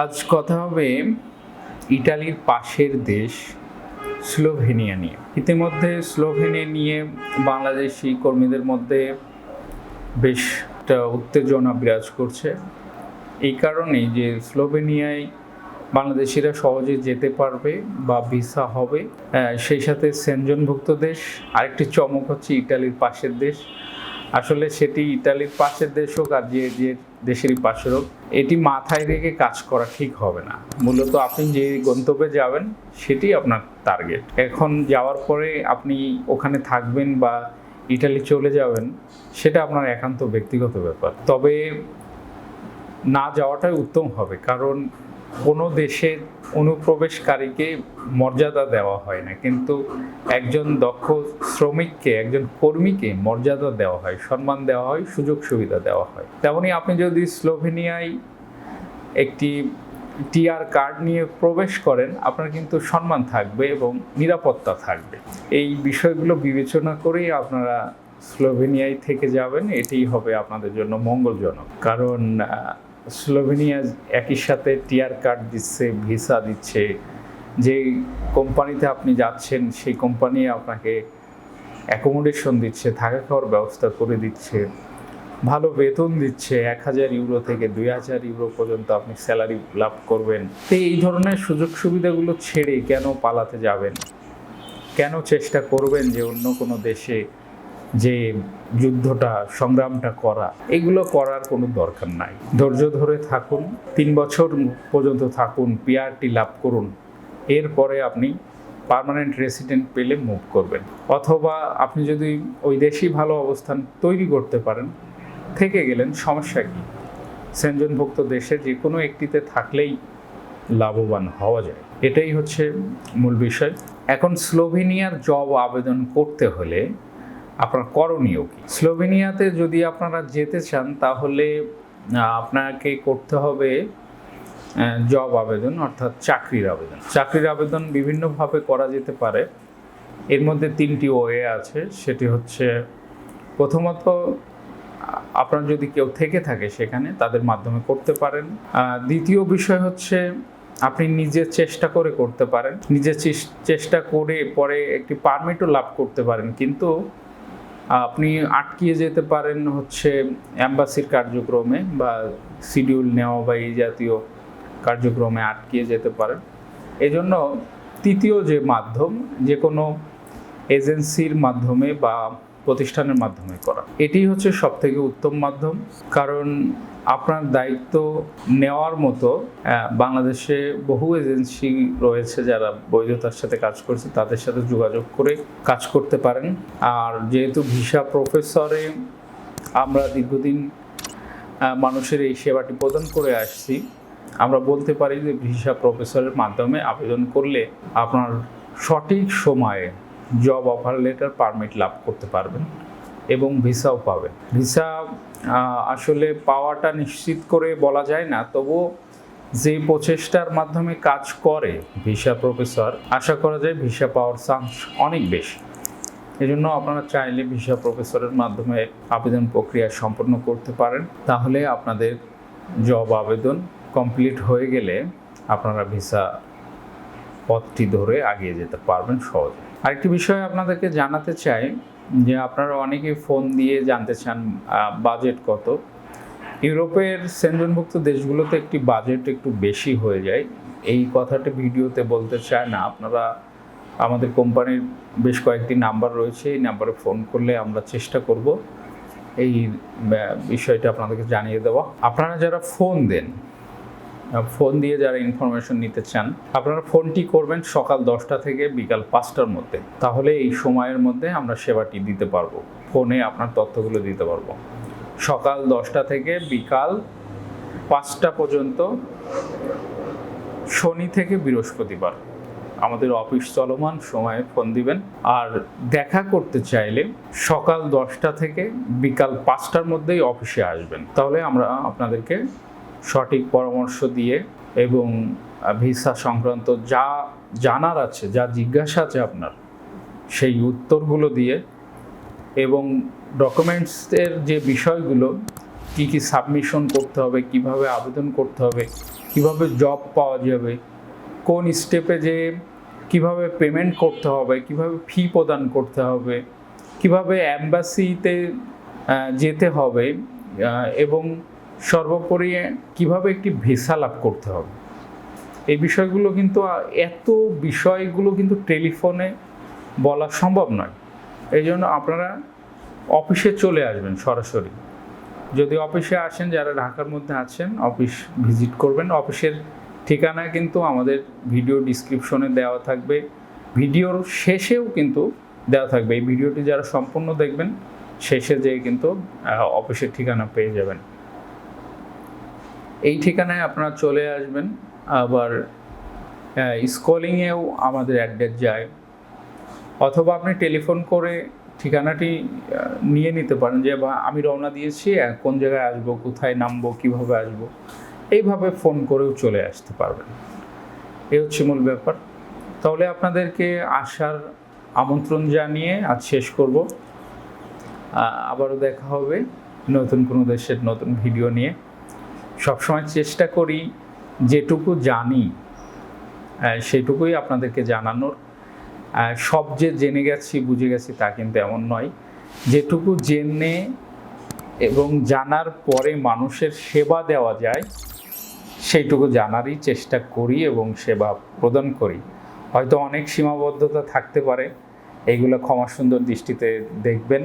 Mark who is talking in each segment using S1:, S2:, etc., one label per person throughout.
S1: আজ কথা হবে ইটালির পাশের দেশ স্লোভেনিয়া নিয়ে। ইতিমধ্যে স্লোভেনিয়া নিয়ে বাংলাদেশি কর্মীদের মধ্যে বেশ একটা উত্তেজনা বিরাজ করছে। এই কারণেই যে স্লোভেনিয়ায় বাংলাদেশিরা সহজে যেতে পারবে বা ভিসা হবে সেই সাথে সেনজনভুক্ত দেশ, আরেকটি চমক হচ্ছে ইটালির পাশের দেশ। আসলে সেটি ইটালির পাশের দেশ হোক আর যে যে দেশেরই পাশের হোক, এটি মাথায় রেখে কাজ করা ঠিক হবে না। মূলত আপনি যে গন্তব্যে যাবেন, সেটি আপনার টার্গেট এখন যাওয়ার পরে আপনি ওখানে থাকবেন বা ইটালি চলে যাবেন, সেটা আপনার একান্ত ব্যক্তিগত ব্যাপার। তবে না যাওয়াটাই উত্তম হবে, কারণ কোনো দেশের অনুপ্রবেশকারীকে মর্যাদা দেওয়া হয় না, কিন্তু একজন দক্ষ শ্রমিককে, একজন কর্মীকে মর্যাদা দেওয়া হয়, সম্মান দেওয়া হয়, সুযোগ সুবিধা দেওয়া হয়। তেমনি আপনি যদি স্লোভেনিয়ায় একটি টিআর কার্ড নিয়ে প্রবেশ করেন, আপনার কিন্তু সম্মান থাকবে এবং নিরাপত্তা থাকবে। এই বিষয়গুলো বিবেচনা করেই আপনারা স্লোভেনিয়ায় থেকে যাবেন, এটাই হবে আপনাদের জন্য মঙ্গলজনক। কারণ স্লোভেনিয়া একই সাথে টিয়ার কার্ড দিচ্ছে, ভিসা দিচ্ছে। যে কোম্পানিতে আপনি যাচ্ছেন, সেই কোম্পানি আপনাকে অ্যাকোমোডেশন দিচ্ছে, থাকা খাওয়ার ব্যবস্থা করে দিচ্ছে। ভালো বেতন দিচ্ছে, এক হাজার ইউরো থেকে দুই হাজার ইউরো পর্যন্ত আপনি স্যালারি লাভ করবেন। তো এই ধরনের সুযোগ সুবিধাগুলো ছেড়ে কেন পালাতে যাবেন? কেন চেষ্টা করবেন যে অন্য কোনো দেশে যে যুদ্ধটা, সংগ্রামটা করা, এগুলো করার কোনো দরকার নাই। ধৈর্য ধরে থাকুন, তিন বছর পর্যন্ত থাকুন, পিআরটি লাভ করুন, এরপরে আপনি পার্মানেন্ট রেসিডেন্ট পেলে মুভ করবেন। অথবা আপনি যদি ওই দেশেই ভালো অবস্থান তৈরি করতে পারেন, থেকে গেলেন, সমস্যা কী? সেনজনভুক্ত দেশে যে কোনো একটিতে থাকলেই লাভবান হওয়া যায়। এটাই হচ্ছে মূল বিষয়। এখন স্লোভেনিয়ার জব আবেদন করতে হলে আপনার করণীয় কি? স্লোভেনিয়াতে যদি আপনারা যেতে চান, তাহলে আপনাকে করতে হবে জব আবেদন, অর্থাৎ চাকরির আবেদন। চাকরির আবেদন বিভিন্নভাবে করা যেতে পারে। এর মধ্যে তিনটি ওয়ে আছে। সেটি হচ্ছে, প্রথমত, আপনার যদি কেউ থেকে থাকে সেখানে, তাদের মাধ্যমে করতে পারেন। দ্বিতীয় বিষয় হচ্ছে, আপনি নিজে চেষ্টা করে করতে পারেন। নিজে চেষ্টা করে পরে একটি পারমিটও লাভ করতে পারেন। কিন্তু আপনি আটকিয়ে যেতে পারেন হচ্ছে অ্যাম্বাসির কার্যক্রমে বা শিডিউল নেওয়া বা এই জাতীয় কার্যক্রমে আটকিয়ে যেতে পারেন। এজন্য তৃতীয় যে মাধ্যম, যে কোনো এজেন্সির মাধ্যমে বা প্রতিষ্ঠানের মাধ্যমে করা। এটি হচ্ছে সব থেকে উত্তম মাধ্যম। কারণ আপনার দায়িত্ব নেওয়ার মতো বাংলাদেশে বহু এজেন্সি রয়েছে যারা বৈধতার সাথে কাজ করছে, তাদের সাথে যোগাযোগ করে কাজ করতে পারেন। আর যেহেতু ভিসা প্রফেসরে আমরা দীর্ঘদিন মানুষের এই সেবাটি প্রদান করে আসছি, আমরা বলতে পারি যে ভিসা প্রফেসরের মাধ্যমে আবেদন করলে আপনার সঠিক সময়ে জব অফার লেটার পারমিট লাভ করতে পারবেন এবং ভিসাও পাবেন। ভিসা আসলে পাওয়াটা নিশ্চিত করে বলা যায় না তবুও যে প্রচেষ্টার মাধ্যমে কাজ করে ভিসা প্রফেসর, আশা করা যায় ভিসা পাওয়ার চান্স অনেক বেশি। এজন্য আপনারা চাইলে ভিসা প্রফেসরের মাধ্যমে আবেদন প্রক্রিয়া সম্পন্ন করতে পারেন। তাহলে আপনাদের জব আবেদন কমপ্লিট হয়ে গেলে আপনারা ভিসা পথটি ধরে আগিয়ে যেতে পারবেন সহজে। আরেকটি বিষয় আপনাদেরকে জানাতে চাই যে আপনারা অনেকে ফোন দিয়ে জানতে চান বাজেট কত। ইউরোপের সেনজনভুক্ত দেশগুলোতে একটি বাজেট একটু বেশি হয়ে যায়। এই কথাটা ভিডিওতে বলতে চায় না, আপনারা আমাদের কোম্পানির বেশ কয়েকটি নাম্বার রয়েছে, এই নাম্বারে ফোন করলে আমরা চেষ্টা করব। এই বিষয়টা আপনাদেরকে জানিয়ে দেওয়া। আপনারা যারা ফোন দেন ফোন দিয়ে যারা ইনফরমেশন নিতে চান, আপনারা ফোনটি করবেন সকাল দশটা থেকে বিকাল পাঁচটার মধ্যে। তাহলে এই সময়ের মধ্যে আমরা সেবাটি দিতে পারব। ফোনে আপনার তথ্যগুলো দিতে পারব। সকাল দশটা থেকে বিকাল পাঁচটা পর্যন্ত শনি থেকে বৃহস্পতিবার। আমাদের অফিস চলমান, সময়ে ফোন দিবেন। আর দেখা করতে চাইলে সকাল দশটা থেকে বিকাল পাঁচটার মধ্যেই অফিসে আসবেন। তাহলে আমরা আপনাদেরকে সঠিক পরামর্শ দিয়ে এবং ভিসা সংক্রান্ত যা জানার আছে, যা জিজ্ঞাসা আছে আপনার, সেই উত্তরগুলো দিয়ে এবং ডকুমেন্টসের যে বিষয়গুলো, কি কি সাবমিশন করতে হবে, কীভাবে আবেদন করতে হবে, কীভাবে জব পাওয়া যাবে, কোন স্টেপে যে কীভাবে পেমেন্ট করতে হবে, কীভাবে ফি প্রদান করতে হবে, কীভাবে অ্যাম্বাসিতে যেতে হবে এবং সর্বোপরি কীভাবে একটি ভিসা লাভ করতে হবে? এই বিষয়গুলো কিন্তু এত বিষয়গুলো কিন্তু টেলিফোনে বলা সম্ভব নয়। এই জন্য আপনারা অফিসে চলে আসবেন সরাসরি। যদি অফিসে আসেন, যারা ঢাকার মধ্যে আছেন, অফিস ভিজিট করবেন। অফিসের ঠিকানা কিন্তু আমাদের ভিডিও ডিসক্রিপশনে দেওয়া থাকবে। ভিডিওর শেষেও কিন্তু দেওয়া থাকবে। এই ভিডিওটি যারা সম্পূর্ণ দেখবেন, শেষে যেয়ে কিন্তু অফিসের ঠিকানা পেয়ে যাবেন। এই ঠিকানায় আপনারা চলে আসবেন। আবার স্কলিংয়েও আমাদের অ্যাড্রেস যায়। অথবা আপনি টেলিফোন করে ঠিকানাটি নিয়ে নিতে পারেন যে, বা, আমি রওনা দিয়েছি কোন জায়গায় আসব, কোথায় নামবো, কীভাবে আসব? এইভাবে ফোন করেও চলে আসতে পারবেন। এ হচ্ছে মূল ব্যাপার। তাহলে আপনাদেরকে আসার আমন্ত্রণ জানিয়ে আজ শেষ করব। আবারও দেখা হবে নতুন কোনো দেশের নতুন ভিডিও নিয়ে। সবসময় চেষ্টা করি যেটুকু জানি সেটুকুই আপনাদেরকে জানানোর। সব যে জেনে গেছি, বুঝে গেছি তা কিন্তু এমন নয়। যেটুকু জেনে এবং জানার পরে মানুষের সেবা দেওয়া যায়, সেইটুকু জানারই চেষ্টা করি এবং সেবা প্রদান করি। হয়তো অনেক সীমাবদ্ধতা থাকতে পারে, এইগুলো ক্ষমা সুন্দর দৃষ্টিতে দেখবেন।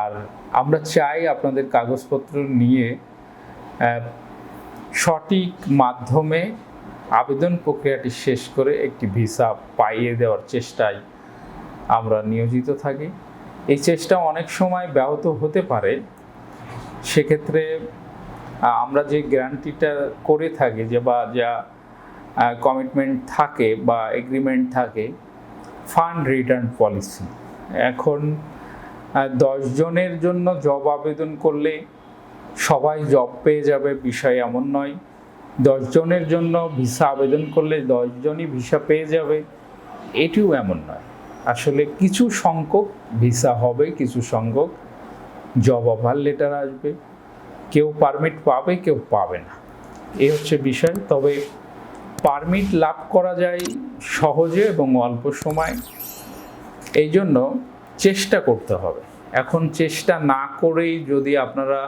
S1: আর আমরা চাই আপনাদের কাগজপত্র নিয়ে সঠিক মাধ্যমে আবেদন প্রক্রিয়াটি শেষ করে একটি ভিসা পাইয়ে দেওয়ার চেষ্টায় আমরা নিয়োজিত থাকি। এই চেষ্টা অনেক সময় ব্যাহত হতে পারে। সেক্ষেত্রে আমরা যে গ্যারান্টিটা করে থাকি যে বা যা কমিটমেন্ট থাকে বা এগ্রিমেন্ট থাকে ফান্ড রিটার্ন পলিসি এখন দশ জনের জন্য জব আবেদন করলে সবাই জব পেয়ে যাবে, বিষয় এমন নয়। দশ জনের জন্য ভিসা আবেদন করলে দশজনই ভিসা পেয়ে যাবে, এটিও এমন নয়। আসলে কিছু সংখ্যক ভিসা হবে, কিছু সংখ্যক জব অফার লেটার আসবে। কেউ পারমিট পাবে, কেউ পাবে না। এই হচ্ছে বিষয়। তবে পারমিট লাভ করা যায় সহজে এবং অল্প সময়। এই জন্য চেষ্টা করতে হবে। এখন চেষ্টা না করেই যদি আপনারা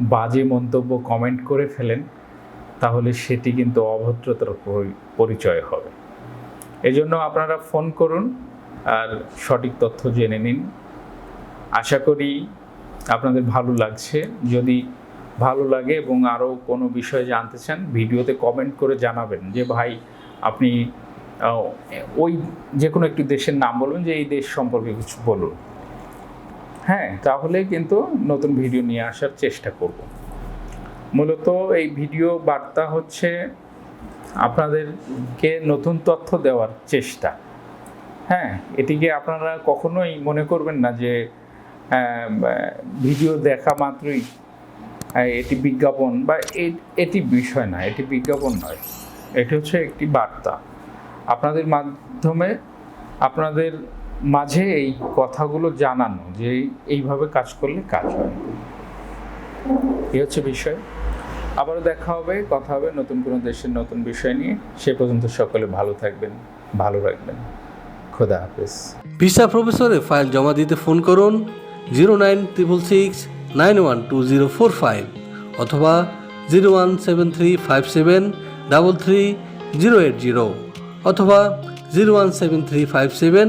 S1: বাজে মন্তব্য কমেন্ট করে ফেলেন, তাহলে সেটি কিন্তু অভদ্রতার পরি- পরিচয় হবে। এজন্য আপনারা ফোন করুন আর সঠিক তথ্য জেনে নিন। আশা করি আপনাদের ভালো লাগছে। যদি ভালো লাগে এবং আরও কোনো বিষয়ে জানতে চান, ভিডিওতে কমেন্ট করে জানাবেন যে, ভাই, আপনি ওই যে কোনো একটি দেশের নাম বলবেন যে, এই দেশ সম্পর্কে কিছু বলুন। হ্যাঁ তাহলে কিন্তু নতুন ভিডিও নিয়ে আসার চেষ্টা করব। মূলত এই ভিডিও বার্তা হচ্ছে আপনাদেরকে নতুন তথ্য দেওয়ার চেষ্টা। হ্যাঁ এটিকে আপনারা কখনোই মনে করবেন না যে ভিডিও দেখা মাত্রই এটি বিজ্ঞাপন বা এটি বিষয় না, এটি বিজ্ঞাপন নয়। এটি হচ্ছে একটি বার্তা। আপনাদের মাধ্যমে আপনাদের মাঝে এই কথাগুলো জানানো যে এইভাবে কাজ করলে কাজ হয়। এই হচ্ছে বিষয়। আবারও দেখা হবে, কথা হবে নতুন কোনো দেশের নতুন বিষয় নিয়ে। সে পর্যন্ত সকলে ভালো থাকবেন, ভালো রাখবেন। খোদা হাফেজ।
S2: ভিসা প্রফেসরে ফাইল জমা দিতে ফোন করুন zero nine triple six nine one two zero four five অথবা zero one seven three five seven double three zero eight zero অথবা zero one seven three five seven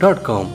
S2: dot com